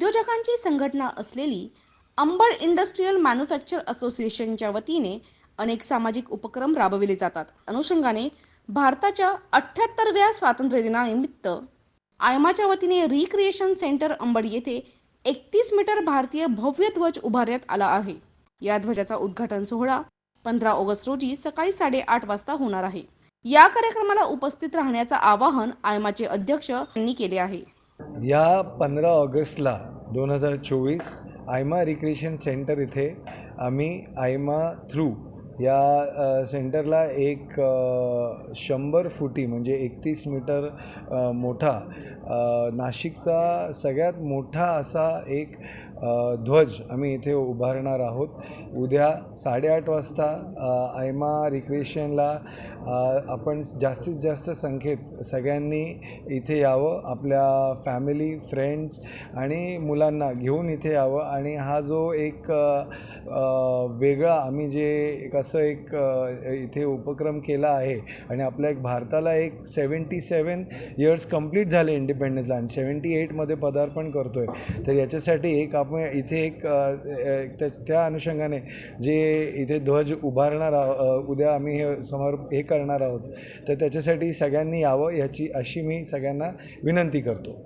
उद्योजकांची संघटना असलेली अंबड इंडस्ट्रीयल मॅन्युफॅक्चर असोसिएशनच्या वतीने अनेक सामाजिक उपक्रम राबविले जातात. अनुषंगाने भारताच्या अठ्ठ्याहत्तरव्या स्वातंत्र्य दिनानिमित्त आयमाच्या वतीने रिक्रिएशन सेंटर अंबड येथे एकतीस मीटर भारतीय भव्य ध्वज उभारण्यात आला आहे. या ध्वजाचा उद्घाटन सोहळा पंधरा ऑगस्ट रोजी सकाळी साडेआठ वाजता होणार आहे. या कार्यक्रमाला उपस्थित राहण्याचं आवाहन आयमाचे अध्यक्ष यांनी केले आहे. या पंधरा ऑगस्टला दोन हजार चोवीस आयमा रिक्रिएशन सेंटर इथे आम्ही आयमा थ्रू या सेंटरला एक शंभर फुटी म्हणजे एकतीस मीटर मोठा नाशिकचा सगळ्यात मोठा असा एक ध्वज आम्ही इथे उभारणार आहोत. उद्या साडेआठ वाजता आयमा रिक्रिएशनला आपण जास्तीत जास्त संख्येत सगळ्यांनी इथे यावं आपल्या फॅमिली फ्रेंड्स आणि मुलांना घेऊन इथे यावं आणि हा जो एक वेगळा आम्ही जे एक असं एक इथे उपक्रम केला आहे आणि आपल्या एक भारताला एक सेवन्टी सेवन इयर्स कंप्लीट झाले इंडिपेंडन्सला आणि सेवन्टी एटमध्ये पदार्पण करतो आहे तर याच्यासाठी एक आपण इथे एक त्या त्या अनुषंगाने जे इथे ध्वज उभारणार आहो उद्या आम्ही हे समोर हे करणार आहोत तर त्याच्यासाठी सगळ्यांनी यावं याची अशी मी सगळ्यांना विनंती करतो.